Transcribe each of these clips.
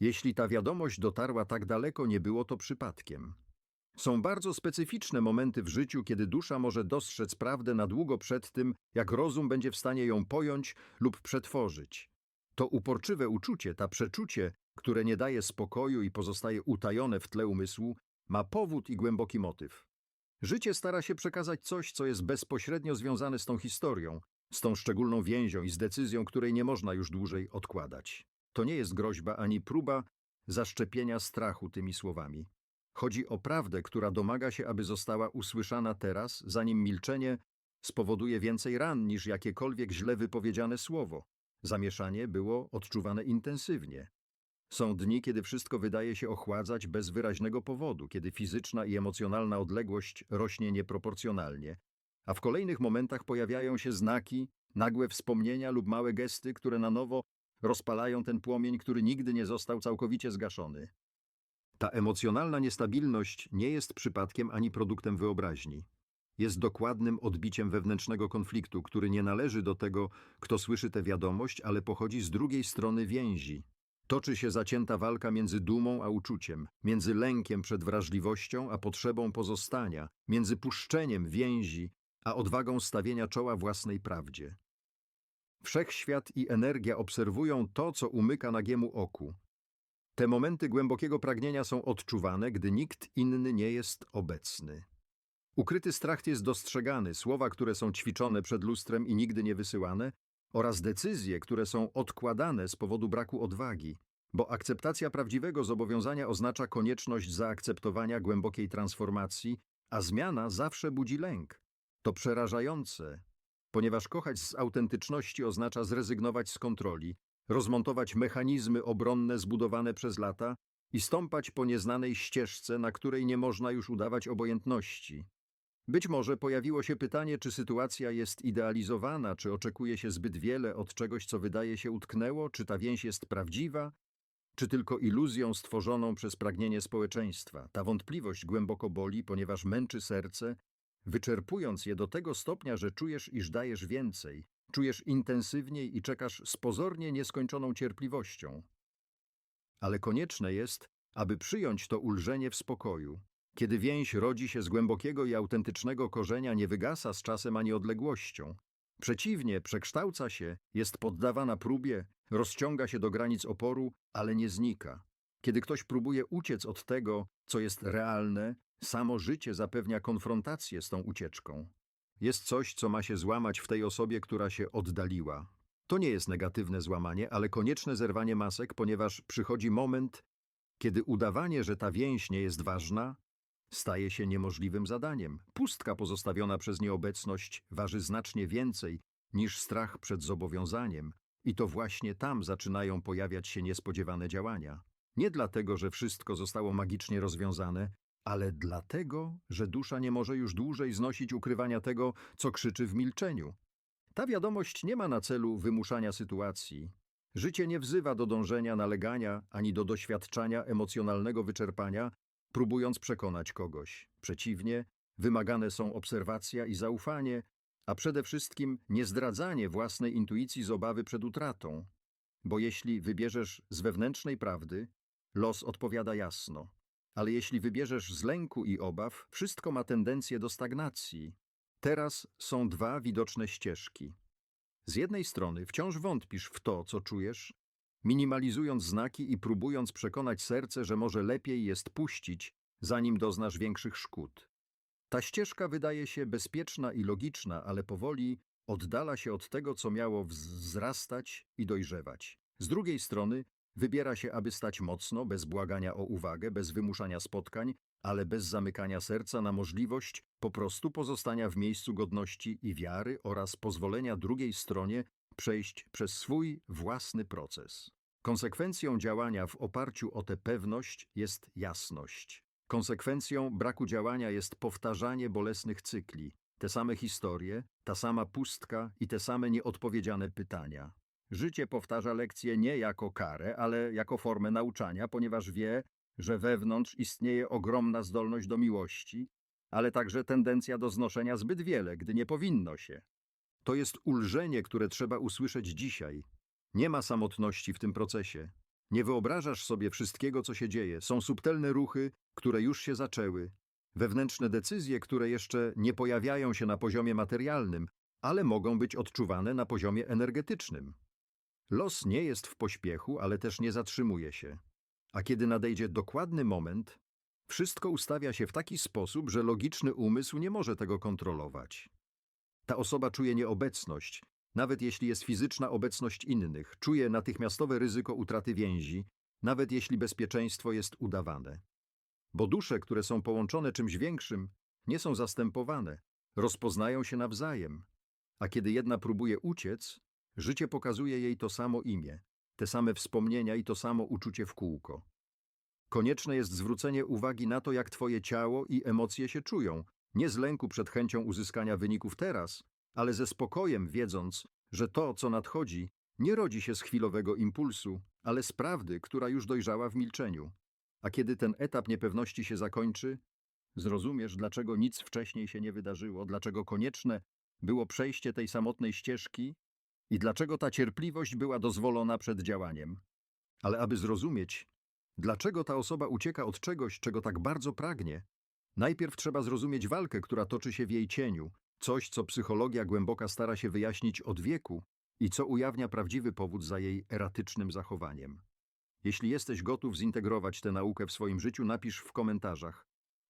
Jeśli ta wiadomość dotarła tak daleko, nie było to przypadkiem. Są bardzo specyficzne momenty w życiu, kiedy dusza może dostrzec prawdę na długo przed tym, jak rozum będzie w stanie ją pojąć lub przetworzyć. To uporczywe uczucie, ta przeczucie, które nie daje spokoju i pozostaje utajone w tle umysłu, ma powód i głęboki motyw. Życie stara się przekazać coś, co jest bezpośrednio związane z tą historią, z tą szczególną więzią i z decyzją, której nie można już dłużej odkładać. To nie jest groźba ani próba zaszczepienia strachu tymi słowami. Chodzi o prawdę, która domaga się, aby została usłyszana teraz, zanim milczenie spowoduje więcej ran niż jakiekolwiek źle wypowiedziane słowo. Zamieszanie było odczuwane intensywnie. Są dni, kiedy wszystko wydaje się ochładzać bez wyraźnego powodu, kiedy fizyczna i emocjonalna odległość rośnie nieproporcjonalnie, a w kolejnych momentach pojawiają się znaki, nagłe wspomnienia lub małe gesty, które na nowo rozpalają ten płomień, który nigdy nie został całkowicie zgaszony. Ta emocjonalna niestabilność nie jest przypadkiem ani produktem wyobraźni. Jest dokładnym odbiciem wewnętrznego konfliktu, który nie należy do tego, kto słyszy tę wiadomość, ale pochodzi z drugiej strony więzi. Toczy się zacięta walka między dumą a uczuciem, między lękiem przed wrażliwością a potrzebą pozostania, między puszczeniem więzi a odwagą stawienia czoła własnej prawdzie. Wszechświat i energia obserwują to, co umyka nagiemu oku. Te momenty głębokiego pragnienia są odczuwane, gdy nikt inny nie jest obecny. Ukryty strach jest dostrzegany, słowa, które są ćwiczone przed lustrem i nigdy nie wysyłane, oraz decyzje, które są odkładane z powodu braku odwagi, bo akceptacja prawdziwego zobowiązania oznacza konieczność zaakceptowania głębokiej transformacji, a zmiana zawsze budzi lęk. To przerażające, ponieważ kochać z autentyczności oznacza zrezygnować z kontroli, rozmontować mechanizmy obronne zbudowane przez lata i stąpać po nieznanej ścieżce, na której nie można już udawać obojętności. Być może pojawiło się pytanie, czy sytuacja jest idealizowana, czy oczekuje się zbyt wiele od czegoś, co wydaje się utknęło, czy ta więź jest prawdziwa, czy tylko iluzją stworzoną przez pragnienie społeczeństwa. Ta wątpliwość głęboko boli, ponieważ męczy serce, wyczerpując je do tego stopnia, że czujesz, iż dajesz więcej, czujesz intensywniej i czekasz z pozornie nieskończoną cierpliwością. Ale konieczne jest, aby przyjąć to ulżenie w spokoju. Kiedy więź rodzi się z głębokiego i autentycznego korzenia, nie wygasa z czasem ani odległością. Przeciwnie, przekształca się, jest poddawana próbie, rozciąga się do granic oporu, ale nie znika. Kiedy ktoś próbuje uciec od tego, co jest realne, samo życie zapewnia konfrontację z tą ucieczką. Jest coś, co ma się złamać w tej osobie, która się oddaliła. To nie jest negatywne złamanie, ale konieczne zerwanie masek, ponieważ przychodzi moment, kiedy udawanie, że ta więź nie jest ważna, staje się niemożliwym zadaniem. Pustka pozostawiona przez nieobecność waży znacznie więcej niż strach przed zobowiązaniem, i to właśnie tam zaczynają pojawiać się niespodziewane działania. Nie dlatego, że wszystko zostało magicznie rozwiązane, ale dlatego, że dusza nie może już dłużej znosić ukrywania tego, co krzyczy w milczeniu. Ta wiadomość nie ma na celu wymuszania sytuacji. Życie nie wzywa do dążenia, nalegania ani do doświadczania emocjonalnego wyczerpania, próbując przekonać kogoś. Przeciwnie, wymagane są obserwacja i zaufanie, a przede wszystkim niezdradzanie własnej intuicji z obawy przed utratą. Bo jeśli wybierzesz z wewnętrznej prawdy, los odpowiada jasno. Ale jeśli wybierzesz z lęku i obaw, wszystko ma tendencję do stagnacji. Teraz są dwa widoczne ścieżki. Z jednej strony wciąż wątpisz w to, co czujesz, minimalizując znaki i próbując przekonać serce, że może lepiej jest puścić, zanim doznasz większych szkód. Ta ścieżka wydaje się bezpieczna i logiczna, ale powoli oddala się od tego, co miało wzrastać i dojrzewać. Z drugiej strony wybiera się, aby stać mocno, bez błagania o uwagę, bez wymuszania spotkań, ale bez zamykania serca na możliwość po prostu pozostania w miejscu godności i wiary oraz pozwolenia drugiej stronie przejść przez swój własny proces. Konsekwencją działania w oparciu o tę pewność jest jasność. Konsekwencją braku działania jest powtarzanie bolesnych cykli, te same historie, ta sama pustka i te same nieodpowiedziane pytania. Życie powtarza lekcje nie jako karę, ale jako formę nauczania, ponieważ wie, że wewnątrz istnieje ogromna zdolność do miłości, ale także tendencja do znoszenia zbyt wiele, gdy nie powinno się. To jest ulżenie, które trzeba usłyszeć dzisiaj. Nie ma samotności w tym procesie. Nie wyobrażasz sobie wszystkiego, co się dzieje. Są subtelne ruchy, które już się zaczęły. Wewnętrzne decyzje, które jeszcze nie pojawiają się na poziomie materialnym, ale mogą być odczuwane na poziomie energetycznym. Los nie jest w pośpiechu, ale też nie zatrzymuje się. A kiedy nadejdzie dokładny moment, wszystko ustawia się w taki sposób, że logiczny umysł nie może tego kontrolować. Ta osoba czuje nieobecność, nawet jeśli jest fizyczna obecność innych, czuje natychmiastowe ryzyko utraty więzi, nawet jeśli bezpieczeństwo jest udawane. Bo dusze, które są połączone czymś większym, nie są zastępowane, rozpoznają się nawzajem. A kiedy jedna próbuje uciec, życie pokazuje jej to samo imię, te same wspomnienia i to samo uczucie w kółko. Konieczne jest zwrócenie uwagi na to, jak twoje ciało i emocje się czują, nie z lęku przed chęcią uzyskania wyników teraz, ale ze spokojem, wiedząc, że to, co nadchodzi, nie rodzi się z chwilowego impulsu, ale z prawdy, która już dojrzała w milczeniu. A kiedy ten etap niepewności się zakończy, zrozumiesz, dlaczego nic wcześniej się nie wydarzyło, dlaczego konieczne było przejście tej samotnej ścieżki i dlaczego ta cierpliwość była dozwolona przed działaniem. Ale aby zrozumieć, dlaczego ta osoba ucieka od czegoś, czego tak bardzo pragnie, najpierw trzeba zrozumieć walkę, która toczy się w jej cieniu, coś, co psychologia głęboka stara się wyjaśnić od wieku i co ujawnia prawdziwy powód za jej eratycznym zachowaniem. Jeśli jesteś gotów zintegrować tę naukę w swoim życiu, napisz w komentarzach.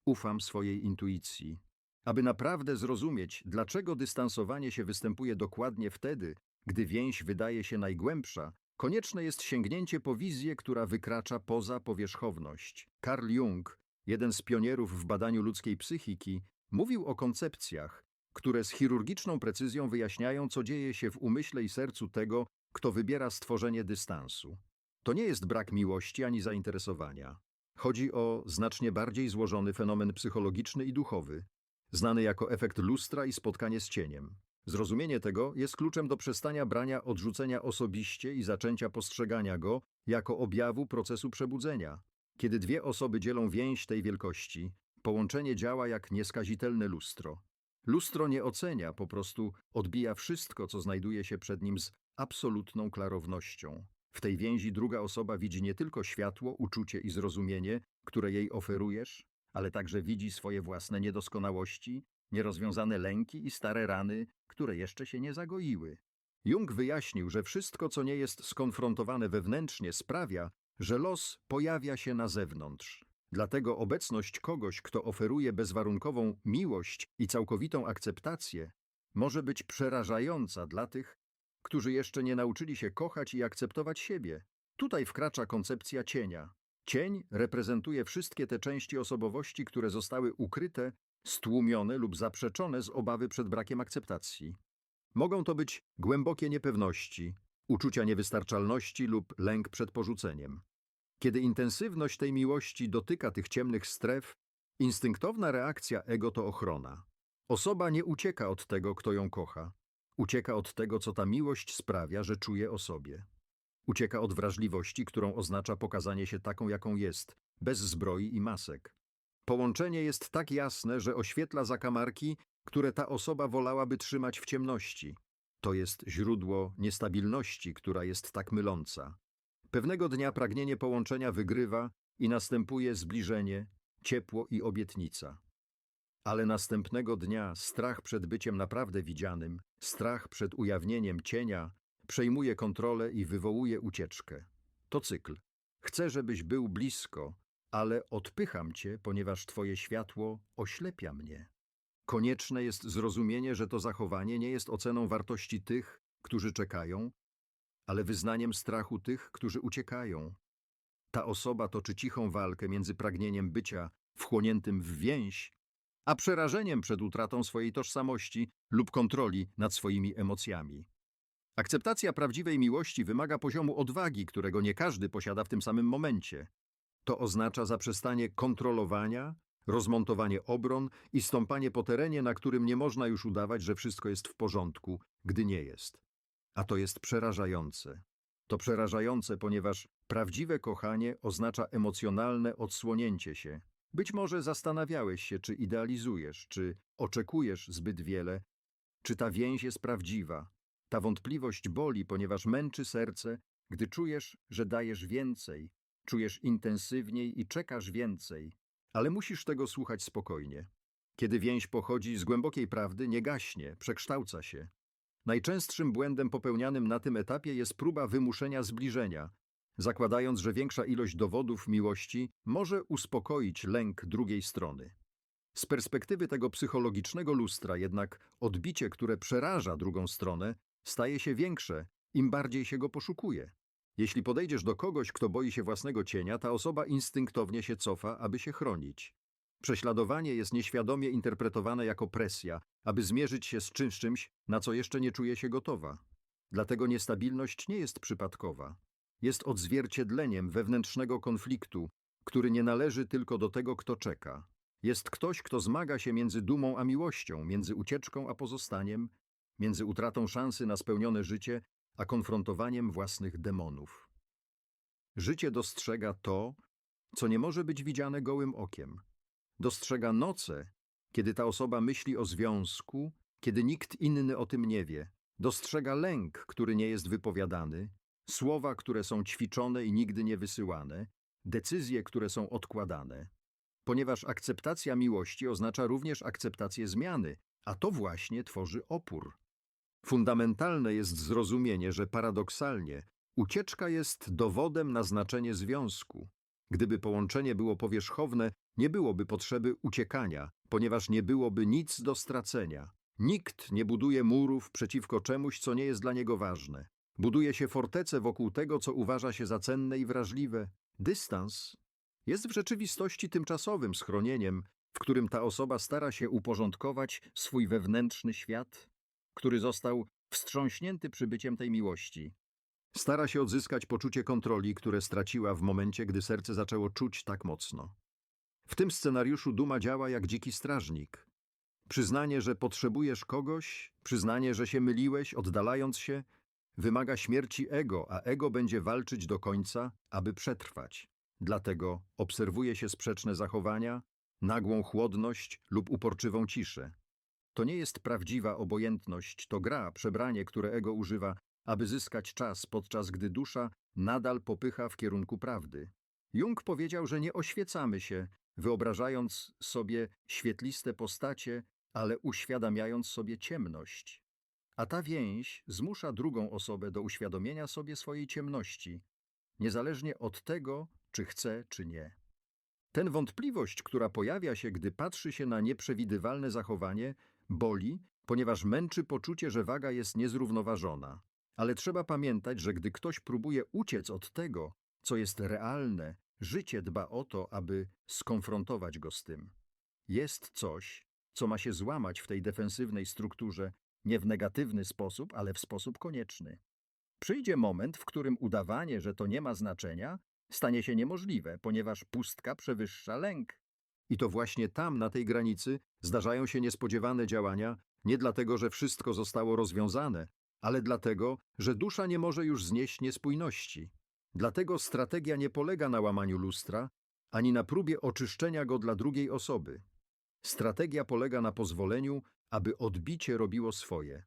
Ufam swojej intuicji. Aby naprawdę zrozumieć, dlaczego dystansowanie się występuje dokładnie wtedy, gdy więź wydaje się najgłębsza, konieczne jest sięgnięcie po wizję, która wykracza poza powierzchowność. Carl Jung, jeden z pionierów w badaniu ludzkiej psychiki, mówił o koncepcjach, które z chirurgiczną precyzją wyjaśniają, co dzieje się w umyśle i sercu tego, kto wybiera stworzenie dystansu. To nie jest brak miłości ani zainteresowania. Chodzi o znacznie bardziej złożony fenomen psychologiczny i duchowy, znany jako efekt lustra i spotkanie z cieniem. Zrozumienie tego jest kluczem do przestania brania odrzucenia osobiście i zaczęcia postrzegania go jako objawu procesu przebudzenia. Kiedy dwie osoby dzielą więź tej wielkości, połączenie działa jak nieskazitelne lustro. Lustro nie ocenia, po prostu odbija wszystko, co znajduje się przed nim z absolutną klarownością. W tej więzi druga osoba widzi nie tylko światło, uczucie i zrozumienie, które jej oferujesz, ale także widzi swoje własne niedoskonałości, nierozwiązane lęki i stare rany, które jeszcze się nie zagoiły. Jung wyjaśnił, że wszystko, co nie jest skonfrontowane wewnętrznie, sprawia, że los pojawia się na zewnątrz. Dlatego obecność kogoś, kto oferuje bezwarunkową miłość i całkowitą akceptację, może być przerażająca dla tych, którzy jeszcze nie nauczyli się kochać i akceptować siebie. Tutaj wkracza koncepcja cienia. Cień reprezentuje wszystkie te części osobowości, które zostały ukryte, stłumione lub zaprzeczone z obawy przed brakiem akceptacji. Mogą to być głębokie niepewności, uczucia niewystarczalności lub lęk przed porzuceniem. Kiedy intensywność tej miłości dotyka tych ciemnych stref, instynktowna reakcja ego to ochrona. Osoba nie ucieka od tego, kto ją kocha. Ucieka od tego, co ta miłość sprawia, że czuje o sobie. Ucieka od wrażliwości, którą oznacza pokazanie się taką, jaką jest, bez zbroi i masek. Połączenie jest tak jasne, że oświetla zakamarki, które ta osoba wolałaby trzymać w ciemności. To jest źródło niestabilności, która jest tak myląca. Pewnego dnia pragnienie połączenia wygrywa i następuje zbliżenie, ciepło i obietnica. Ale następnego dnia strach przed byciem naprawdę widzianym, strach przed ujawnieniem cienia przejmuje kontrolę i wywołuje ucieczkę. To cykl. Chcę, żebyś był blisko, ale odpycham cię, ponieważ twoje światło oślepia mnie. Konieczne jest zrozumienie, że to zachowanie nie jest oceną wartości tych, którzy czekają, ale wyznaniem strachu tych, którzy uciekają. Ta osoba toczy cichą walkę między pragnieniem bycia wchłoniętym w więź, a przerażeniem przed utratą swojej tożsamości lub kontroli nad swoimi emocjami. Akceptacja prawdziwej miłości wymaga poziomu odwagi, którego nie każdy posiada w tym samym momencie. To oznacza zaprzestanie kontrolowania, rozmontowanie obron i stąpanie po terenie, na którym nie można już udawać, że wszystko jest w porządku, gdy nie jest. A to jest przerażające. To przerażające, ponieważ prawdziwe kochanie oznacza emocjonalne odsłonięcie się. Być może zastanawiałeś się, czy idealizujesz, czy oczekujesz zbyt wiele, czy ta więź jest prawdziwa. Ta wątpliwość boli, ponieważ męczy serce, Gdy czujesz, że dajesz więcej, czujesz intensywniej i czekasz więcej, ale musisz tego słuchać spokojnie. Kiedy więź pochodzi z głębokiej prawdy, nie gaśnie, przekształca się. Najczęstszym błędem popełnianym na tym etapie jest próba wymuszenia zbliżenia, zakładając, że większa ilość dowodów miłości może uspokoić lęk drugiej strony. Z perspektywy tego psychologicznego lustra jednak odbicie, które przeraża drugą stronę, staje się większe, im bardziej się go poszukuje. Jeśli podejdziesz do kogoś, kto boi się własnego cienia, ta osoba instynktownie się cofa, aby się chronić. Prześladowanie jest nieświadomie interpretowane jako presja, aby zmierzyć się z czymś, czymś, na co jeszcze nie czuje się gotowa. Dlatego niestabilność nie jest przypadkowa. Jest odzwierciedleniem wewnętrznego konfliktu, który nie należy tylko do tego, kto czeka. Jest ktoś, kto zmaga się między dumą a miłością, między ucieczką a pozostaniem, między utratą szansy na spełnione życie, a konfrontowaniem własnych demonów. Życie dostrzega to, co nie może być widziane gołym okiem. Dostrzega noce, kiedy ta osoba myśli o związku, kiedy nikt inny o tym nie wie. Dostrzega lęk, który nie jest wypowiadany, słowa, które są ćwiczone i nigdy nie wysyłane, decyzje, które są odkładane. Ponieważ akceptacja miłości oznacza również akceptację zmiany, a to właśnie tworzy opór. Fundamentalne jest zrozumienie, że paradoksalnie ucieczka jest dowodem na znaczenie związku. Gdyby połączenie było powierzchowne, nie byłoby potrzeby uciekania, ponieważ nie byłoby nic do stracenia. Nikt nie buduje murów przeciwko czemuś, co nie jest dla niego ważne. Buduje się fortece wokół tego, co uważa się za cenne i wrażliwe. Dystans jest w rzeczywistości tymczasowym schronieniem, w którym ta osoba stara się uporządkować swój wewnętrzny świat, który został wstrząśnięty przybyciem tej miłości. Stara się odzyskać poczucie kontroli, które straciła w momencie, gdy serce zaczęło czuć tak mocno. W tym scenariuszu duma działa jak dziki strażnik. Przyznanie, że potrzebujesz kogoś, przyznanie, że się myliłeś, oddalając się, wymaga śmierci ego, a ego będzie walczyć do końca, aby przetrwać. Dlatego obserwuje się sprzeczne zachowania, nagłą chłodność lub uporczywą ciszę. To nie jest prawdziwa obojętność, to gra, przebranie, które ego używa, aby zyskać czas, podczas gdy dusza nadal popycha w kierunku prawdy. Jung powiedział, że nie oświecamy się, wyobrażając sobie świetliste postacie, ale uświadamiając sobie ciemność. A ta więź zmusza drugą osobę do uświadomienia sobie swojej ciemności, niezależnie od tego, czy chce, czy nie. Ten wątpliwość, która pojawia się, gdy patrzy się na nieprzewidywalne zachowanie, boli, ponieważ męczy poczucie, że waga jest niezrównoważona. Ale trzeba pamiętać, że gdy ktoś próbuje uciec od tego, co jest realne, życie dba o to, aby skonfrontować go z tym. Jest coś, co ma się złamać w tej defensywnej strukturze, nie w negatywny sposób, ale w sposób konieczny. Przyjdzie moment, w którym udawanie, że to nie ma znaczenia, stanie się niemożliwe, ponieważ pustka przewyższa lęk. I to właśnie tam, na tej granicy, zdarzają się niespodziewane działania, nie dlatego, że wszystko zostało rozwiązane, ale dlatego, że dusza nie może już znieść niespójności. Dlatego strategia nie polega na łamaniu lustra, ani na próbie oczyszczenia go dla drugiej osoby. Strategia polega na pozwoleniu, aby odbicie robiło swoje.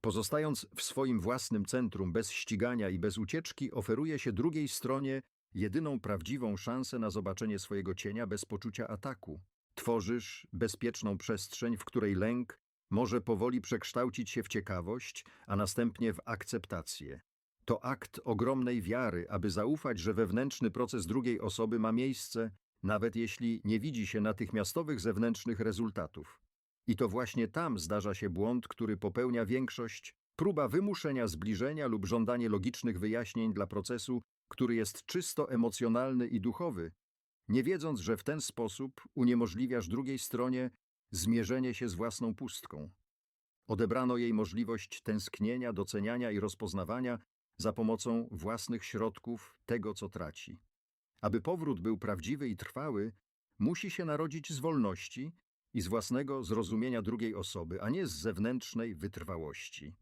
Pozostając w swoim własnym centrum bez ścigania i bez ucieczki, oferuje się drugiej stronie jedyną prawdziwą szansę na zobaczenie swojego cienia bez poczucia ataku. Tworzysz bezpieczną przestrzeń, w której lęk może powoli przekształcić się w ciekawość, a następnie w akceptację. To akt ogromnej wiary, aby zaufać, że wewnętrzny proces drugiej osoby ma miejsce, nawet jeśli nie widzi się natychmiastowych zewnętrznych rezultatów. I to właśnie tam zdarza się błąd, który popełnia większość, próba wymuszenia zbliżenia lub żądanie logicznych wyjaśnień dla procesu, który jest czysto emocjonalny i duchowy, nie wiedząc, że w ten sposób uniemożliwiasz drugiej stronie zmierzenie się z własną pustką. Odebrano jej możliwość tęsknienia, doceniania i rozpoznawania za pomocą własnych środków tego, co traci. Aby powrót był prawdziwy i trwały, musi się narodzić z wolności i z własnego zrozumienia drugiej osoby, a nie z zewnętrznej wytrwałości.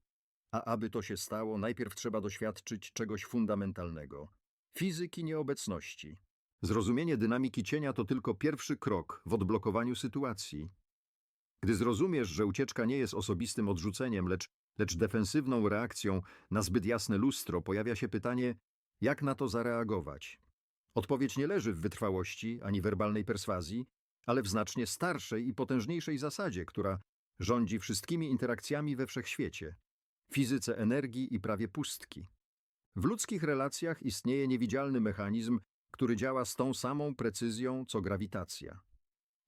A aby to się stało, najpierw trzeba doświadczyć czegoś fundamentalnego fizyki nieobecności. Zrozumienie dynamiki cienia to tylko pierwszy krok w odblokowaniu sytuacji. Gdy zrozumiesz, że ucieczka nie jest osobistym odrzuceniem, lecz, lecz defensywną reakcją na zbyt jasne lustro, pojawia się pytanie, Jak na to zareagować? Odpowiedź nie leży w wytrwałości ani werbalnej perswazji, ale w znacznie starszej i potężniejszej zasadzie, która rządzi wszystkimi interakcjami we wszechświecie fizyce energii i prawie pustki. W ludzkich relacjach istnieje niewidzialny mechanizm, który działa z tą samą precyzją co grawitacja.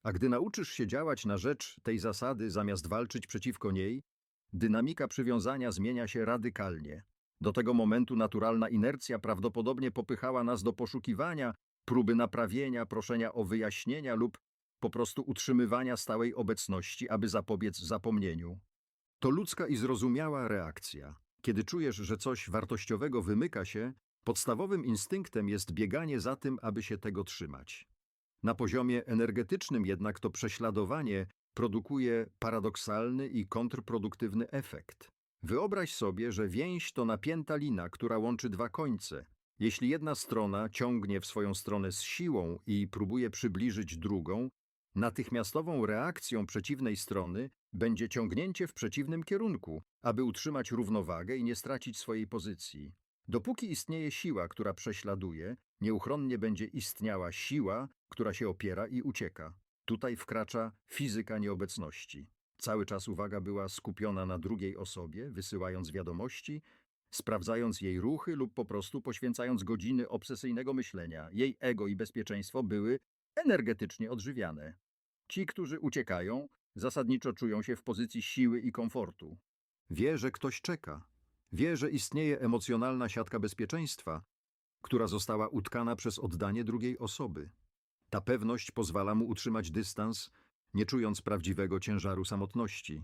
A gdy nauczysz się działać na rzecz tej zasady zamiast walczyć przeciwko niej, dynamika przywiązania zmienia się radykalnie. Do tego momentu naturalna inercja prawdopodobnie popychała nas do poszukiwania, próby naprawienia, proszenia o wyjaśnienia lub po prostu utrzymywania stałej obecności, aby zapobiec zapomnieniu. To ludzka i zrozumiała reakcja. Kiedy czujesz, że coś wartościowego wymyka się, podstawowym instynktem jest bieganie za tym, aby się tego trzymać. Na poziomie energetycznym jednak to prześladowanie produkuje paradoksalny i kontrproduktywny efekt. Wyobraź sobie, że więź to napięta lina, która łączy dwa końce. Jeśli jedna strona ciągnie w swoją stronę z siłą i próbuje przybliżyć drugą, natychmiastową reakcją przeciwnej strony będzie ciągnięcie w przeciwnym kierunku, aby utrzymać równowagę i nie stracić swojej pozycji. Dopóki istnieje siła, która prześladuje, nieuchronnie będzie istniała siła, która się opiera i ucieka. Tutaj wkracza fizyka nieobecności. Cały czas uwaga była skupiona na drugiej osobie, wysyłając wiadomości, sprawdzając jej ruchy lub po prostu poświęcając godziny obsesyjnego myślenia. Jej ego i bezpieczeństwo były energetycznie odżywiane. Ci, którzy uciekają, zasadniczo czują się w pozycji siły i komfortu. Wie, że ktoś czeka. Wie, że istnieje emocjonalna siatka bezpieczeństwa, która została utkana przez oddanie drugiej osoby. Ta pewność pozwala mu utrzymać dystans, nie czując prawdziwego ciężaru samotności.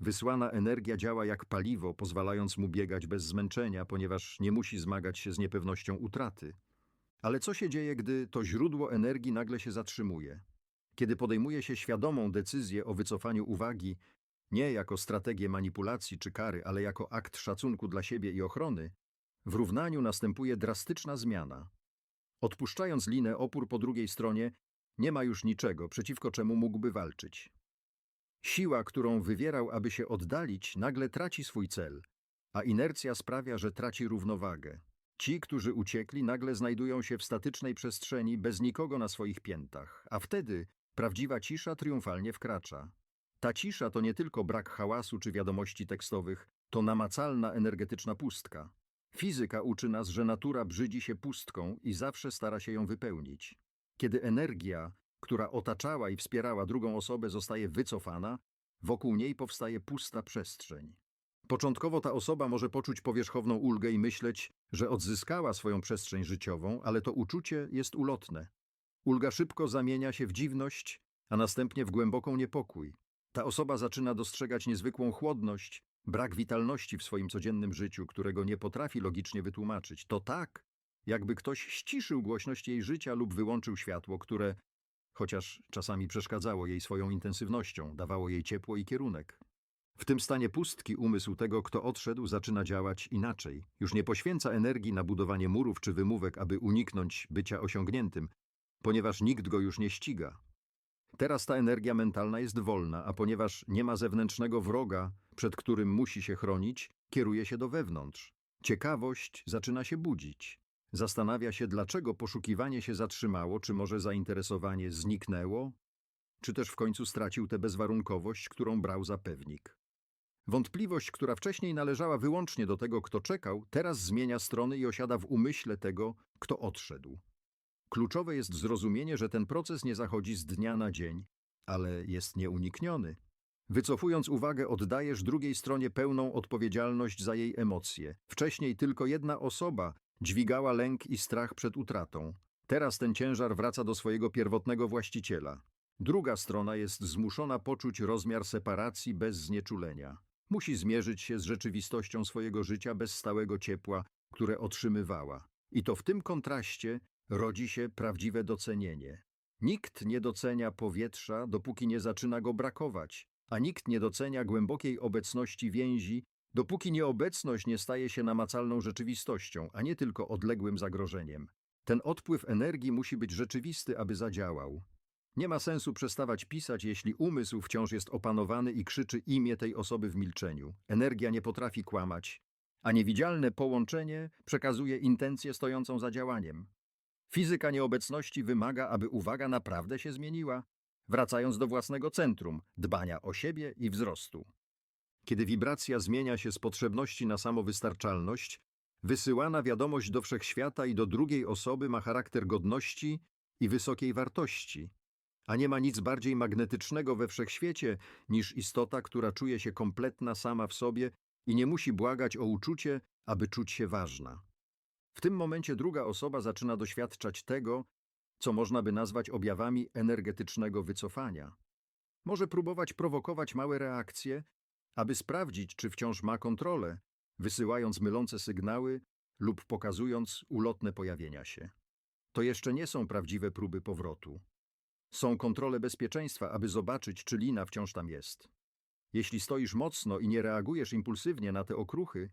Wysłana energia działa jak paliwo, pozwalając mu biegać bez zmęczenia, ponieważ nie musi zmagać się z niepewnością utraty. Ale co się dzieje, gdy to źródło energii nagle się zatrzymuje? Kiedy podejmuje się świadomą decyzję o wycofaniu uwagi, nie jako strategię manipulacji czy kary, ale jako akt szacunku dla siebie i ochrony, w równaniu następuje drastyczna zmiana. Odpuszczając linę, opór po drugiej stronie nie ma już niczego, przeciwko czemu mógłby walczyć. Siła, którą wywierał, aby się oddalić, nagle traci swój cel, a inercja sprawia, że traci równowagę. Ci, którzy uciekli, nagle znajdują się w statycznej przestrzeni bez nikogo na swoich piętach, a wtedy prawdziwa cisza triumfalnie wkracza. Ta cisza to nie tylko brak hałasu czy wiadomości tekstowych, to namacalna energetyczna pustka. Fizyka uczy nas, że natura brzydzi się pustką i zawsze stara się ją wypełnić. Kiedy energia, która otaczała i wspierała drugą osobę, zostaje wycofana, wokół niej powstaje pusta przestrzeń. Początkowo ta osoba może poczuć powierzchowną ulgę i myśleć, że odzyskała swoją przestrzeń życiową, ale to uczucie jest ulotne. Ulga szybko zamienia się w dziwność, a następnie w głęboką niepokój. Ta osoba zaczyna dostrzegać niezwykłą chłodność, brak witalności w swoim codziennym życiu, którego nie potrafi logicznie wytłumaczyć. To tak, jakby ktoś ściszył głośność jej życia lub wyłączył światło, które, chociaż czasami przeszkadzało jej swoją intensywnością, dawało jej ciepło i kierunek. W tym stanie pustki umysł tego, kto odszedł, zaczyna działać inaczej. Już nie poświęca energii na budowanie murów czy wymówek, aby uniknąć bycia osiągniętym, ponieważ nikt go już nie ściga. Teraz ta energia mentalna jest wolna, a ponieważ nie ma zewnętrznego wroga, przed którym musi się chronić, kieruje się do wewnątrz. Ciekawość zaczyna się budzić. Zastanawia się, dlaczego poszukiwanie się zatrzymało, czy może zainteresowanie zniknęło, czy też w końcu stracił tę bezwarunkowość, którą brał za pewnik. Wątpliwość, która wcześniej należała wyłącznie do tego, kto czekał, teraz zmienia strony i osiada w umyśle tego, kto odszedł. Kluczowe jest zrozumienie, że ten proces nie zachodzi z dnia na dzień, ale jest nieunikniony. Wycofując uwagę, oddajesz drugiej stronie pełną odpowiedzialność za jej emocje. Wcześniej tylko jedna osoba dźwigała lęk i strach przed utratą. Teraz ten ciężar wraca do swojego pierwotnego właściciela. Druga strona jest zmuszona poczuć rozmiar separacji bez znieczulenia. Musi zmierzyć się z rzeczywistością swojego życia bez stałego ciepła, które otrzymywała. I to w tym kontraście rodzi się prawdziwe docenienie. Nikt nie docenia powietrza, dopóki nie zaczyna go brakować, a nikt nie docenia głębokiej obecności więzi, dopóki nieobecność nie staje się namacalną rzeczywistością, a nie tylko odległym zagrożeniem. Ten odpływ energii musi być rzeczywisty, aby zadziałał. Nie ma sensu przestawać pisać, jeśli umysł wciąż jest opanowany i krzyczy imię tej osoby w milczeniu. Energia nie potrafi kłamać, a niewidzialne połączenie przekazuje intencję stojącą za działaniem. Fizyka nieobecności wymaga, aby uwaga naprawdę się zmieniła, wracając do własnego centrum, dbania o siebie i wzrostu. Kiedy wibracja zmienia się z potrzebności na samowystarczalność, wysyłana wiadomość do wszechświata i do drugiej osoby ma charakter godności i wysokiej wartości, a nie ma nic bardziej magnetycznego we wszechświecie niż istota, która czuje się kompletna sama w sobie i nie musi błagać o uczucie, aby czuć się ważna. W tym momencie druga osoba zaczyna doświadczać tego, co można by nazwać objawami energetycznego wycofania. Może próbować prowokować małe reakcje, aby sprawdzić, czy wciąż ma kontrolę, wysyłając mylące sygnały lub pokazując ulotne pojawienia się. To jeszcze nie są prawdziwe próby powrotu. Są kontrole bezpieczeństwa, aby zobaczyć, czy lina wciąż tam jest. Jeśli stoisz mocno i nie reagujesz impulsywnie na te okruchy,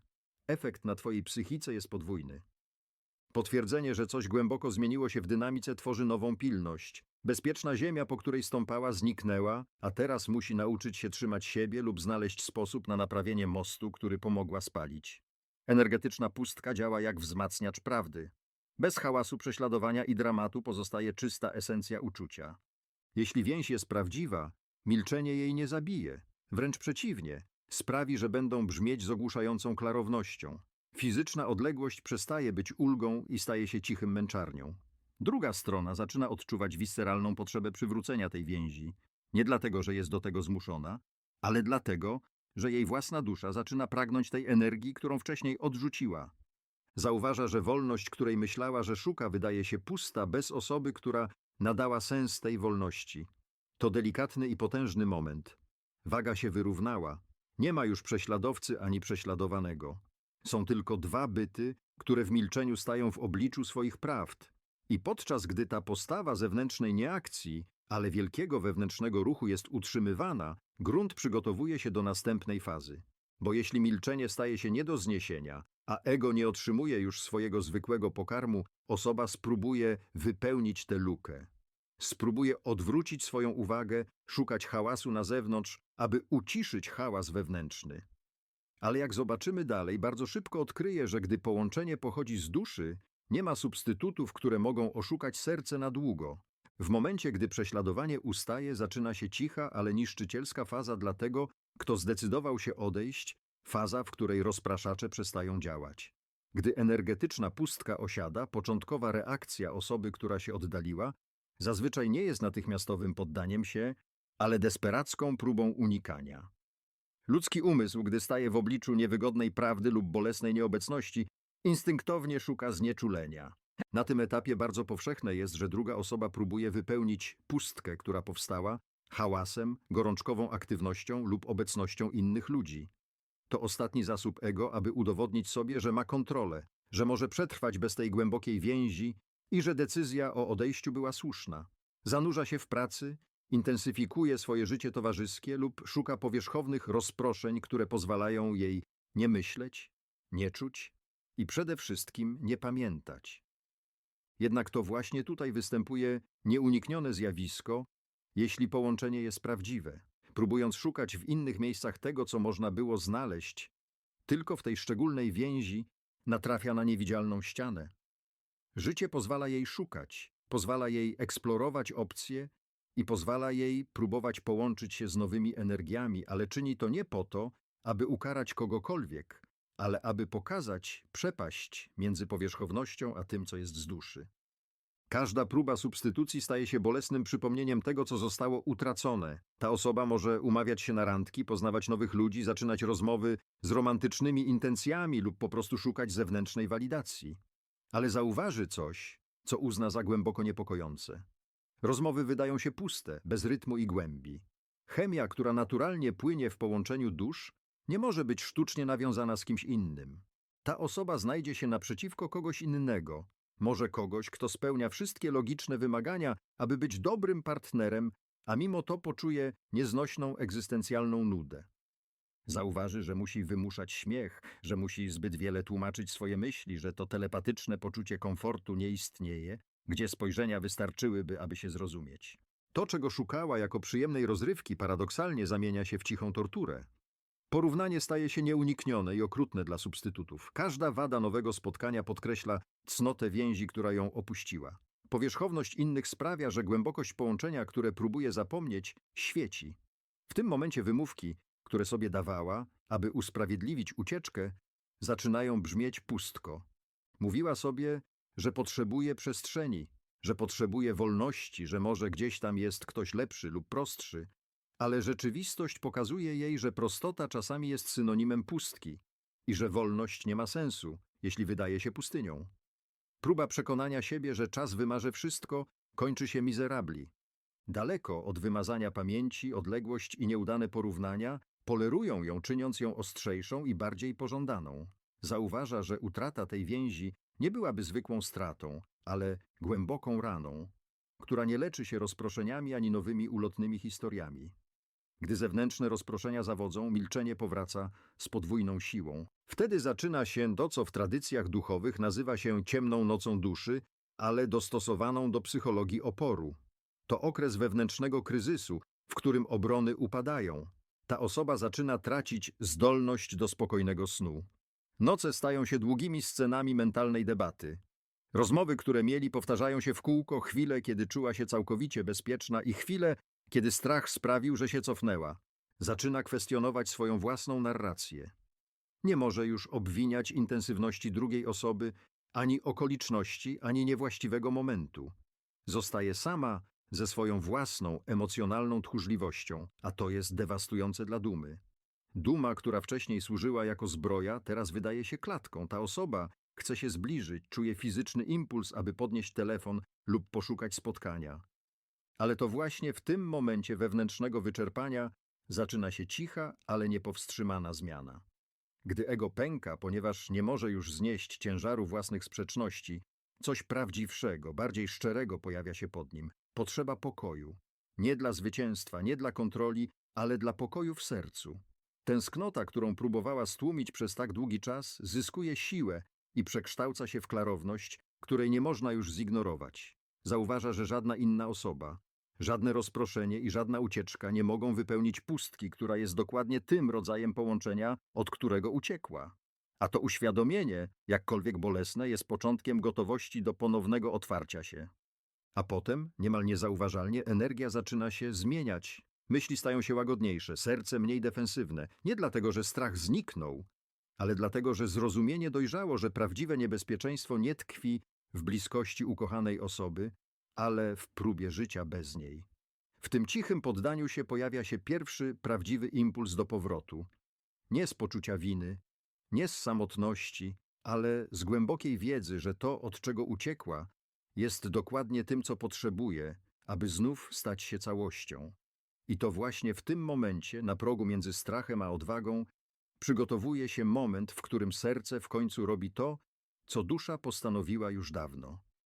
efekt na twojej psychice jest podwójny. Potwierdzenie, że coś głęboko zmieniło się w dynamice, tworzy nową pilność. Bezpieczna ziemia, po której stąpała, zniknęła, a teraz musi nauczyć się trzymać siebie lub znaleźć sposób na naprawienie mostu, który pomogła spalić. Energetyczna pustka działa jak wzmacniacz prawdy. Bez hałasu prześladowania i dramatu pozostaje czysta esencja uczucia. Jeśli więź jest prawdziwa, milczenie jej nie zabije. Wręcz przeciwnie, sprawi, że będą brzmieć z ogłuszającą klarownością. Fizyczna odległość przestaje być ulgą i staje się cichym męczarnią. Druga strona zaczyna odczuwać visceralną potrzebę przywrócenia tej więzi. Nie dlatego, że jest do tego zmuszona, ale dlatego, że jej własna dusza zaczyna pragnąć tej energii, którą wcześniej odrzuciła. Zauważa, że wolność, której myślała, że szuka, wydaje się pusta bez osoby, która nadała sens tej wolności. To delikatny i potężny moment. Waga się wyrównała. Nie ma już prześladowcy ani prześladowanego. Są tylko dwa byty, które w milczeniu stają w obliczu swoich prawd. I podczas gdy ta postawa zewnętrznej nieakcji, ale wielkiego wewnętrznego ruchu jest utrzymywana, grunt przygotowuje się do następnej fazy. Bo jeśli milczenie staje się nie do zniesienia, a ego nie otrzymuje już swojego zwykłego pokarmu, osoba spróbuje wypełnić tę lukę. Spróbuje odwrócić swoją uwagę, szukać hałasu na zewnątrz, aby uciszyć hałas wewnętrzny. Ale jak zobaczymy dalej, bardzo szybko odkryje, że gdy połączenie pochodzi z duszy, nie ma substytutów, które mogą oszukać serce na długo. W momencie, gdy prześladowanie ustaje, zaczyna się cicha, ale niszczycielska faza dla tego, kto zdecydował się odejść, faza, w której rozpraszacze przestają działać. Gdy energetyczna pustka osiada, początkowa reakcja osoby, która się oddaliła, zazwyczaj nie jest natychmiastowym poddaniem się, ale desperacką próbą unikania. Ludzki umysł, gdy staje w obliczu niewygodnej prawdy lub bolesnej nieobecności, instynktownie szuka znieczulenia. Na tym etapie bardzo powszechne jest, że druga osoba próbuje wypełnić pustkę, która powstała, hałasem, gorączkową aktywnością lub obecnością innych ludzi. To ostatni zasób ego, aby udowodnić sobie, że ma kontrolę, że może przetrwać bez tej głębokiej więzi i że decyzja o odejściu była słuszna. Zanurza się w pracy, intensyfikuje swoje życie towarzyskie lub szuka powierzchownych rozproszeń, które pozwalają jej nie myśleć, nie czuć i przede wszystkim nie pamiętać. Jednak to właśnie tutaj występuje nieuniknione zjawisko, jeśli połączenie jest prawdziwe. Próbując szukać w innych miejscach tego, co można było znaleźć, tylko w tej szczególnej więzi natrafia na niewidzialną ścianę. Życie pozwala jej szukać, pozwala jej eksplorować opcje i pozwala jej próbować połączyć się z nowymi energiami, ale czyni to nie po to, aby ukarać kogokolwiek, ale aby pokazać przepaść między powierzchownością a tym, co jest z duszy. Każda próba substytucji staje się bolesnym przypomnieniem tego, co zostało utracone. Ta osoba może umawiać się na randki, poznawać nowych ludzi, zaczynać rozmowy z romantycznymi intencjami lub po prostu szukać zewnętrznej walidacji. Ale zauważy coś, co uzna za głęboko niepokojące. Rozmowy wydają się puste, bez rytmu i głębi. Chemia, która naturalnie płynie w połączeniu dusz, nie może być sztucznie nawiązana z kimś innym. Ta osoba znajdzie się naprzeciwko kogoś innego, może kogoś, kto spełnia wszystkie logiczne wymagania, aby być dobrym partnerem, a mimo to poczuje nieznośną egzystencjalną nudę. Zauważy, że musi wymuszać śmiech, że musi zbyt wiele tłumaczyć swoje myśli, że to telepatyczne poczucie komfortu nie istnieje, gdzie spojrzenia wystarczyłyby, aby się zrozumieć. To, czego szukała jako przyjemnej rozrywki, paradoksalnie zamienia się w cichą torturę. Porównanie staje się nieuniknione i okrutne dla substytutów. Każda wada nowego spotkania podkreśla cnotę więzi, która ją opuściła. Powierzchowność innych sprawia, że głębokość połączenia, które próbuje zapomnieć, świeci. W tym momencie wymówki, które sobie dawała, aby usprawiedliwić ucieczkę, zaczynają brzmieć pustko. Mówiła sobie, że potrzebuje przestrzeni, że potrzebuje wolności, że może gdzieś tam jest ktoś lepszy lub prostszy, ale rzeczywistość pokazuje jej, że prostota czasami jest synonimem pustki i że wolność nie ma sensu, jeśli wydaje się pustynią. Próba przekonania siebie, że czas wymarze wszystko, kończy się mizerabli. Daleko od wymazania pamięci, odległość i nieudane porównania polerują ją, czyniąc ją ostrzejszą i bardziej pożądaną. Zauważa, że utrata tej więzi nie byłaby zwykłą stratą, ale głęboką raną, która nie leczy się rozproszeniami ani nowymi ulotnymi historiami. Gdy zewnętrzne rozproszenia zawodzą, milczenie powraca z podwójną siłą. Wtedy zaczyna się to, co w tradycjach duchowych nazywa się ciemną nocą duszy, ale dostosowaną do psychologii oporu. To okres wewnętrznego kryzysu, w którym obrony upadają. Ta osoba zaczyna tracić zdolność do spokojnego snu. Noce stają się długimi scenami mentalnej debaty. Rozmowy, które mieli, powtarzają się w kółko chwile, kiedy czuła się całkowicie bezpieczna i chwile, kiedy strach sprawił, że się cofnęła. Zaczyna kwestionować swoją własną narrację. Nie może już obwiniać intensywności drugiej osoby, ani okoliczności, ani niewłaściwego momentu. Zostaje sama ze swoją własną emocjonalną tchórzliwością, a to jest dewastujące dla dumy. Duma, która wcześniej służyła jako zbroja, teraz wydaje się klatką. Ta osoba chce się zbliżyć, czuje fizyczny impuls, aby podnieść telefon lub poszukać spotkania. Ale to właśnie w tym momencie wewnętrznego wyczerpania zaczyna się cicha, ale niepowstrzymana zmiana. Gdy ego pęka, ponieważ nie może już znieść ciężaru własnych sprzeczności, coś prawdziwszego, bardziej szczerego pojawia się pod nim. Potrzeba pokoju. Nie dla zwycięstwa, nie dla kontroli, ale dla pokoju w sercu. Tęsknota, którą próbowała stłumić przez tak długi czas, zyskuje siłę i przekształca się w klarowność, której nie można już zignorować. Zauważa, że żadna inna osoba, żadne rozproszenie i żadna ucieczka nie mogą wypełnić pustki, która jest dokładnie tym rodzajem połączenia, od którego uciekła. A to uświadomienie, jakkolwiek bolesne, jest początkiem gotowości do ponownego otwarcia się. A potem, niemal niezauważalnie, energia zaczyna się zmieniać. Myśli stają się łagodniejsze, serce mniej defensywne. Nie dlatego, że strach zniknął, ale dlatego, że zrozumienie dojrzało, że prawdziwe niebezpieczeństwo nie tkwi w bliskości ukochanej osoby, ale w próbie życia bez niej. W tym cichym poddaniu się pojawia się pierwszy prawdziwy impuls do powrotu. Nie z poczucia winy, nie z samotności, ale z głębokiej wiedzy, że to, od czego uciekła, jest dokładnie tym, co potrzebuje, aby znów stać się całością. I to właśnie w tym momencie, na progu między strachem a odwagą, przygotowuje się moment, w którym serce w końcu robi to, co dusza postanowiła już dawno.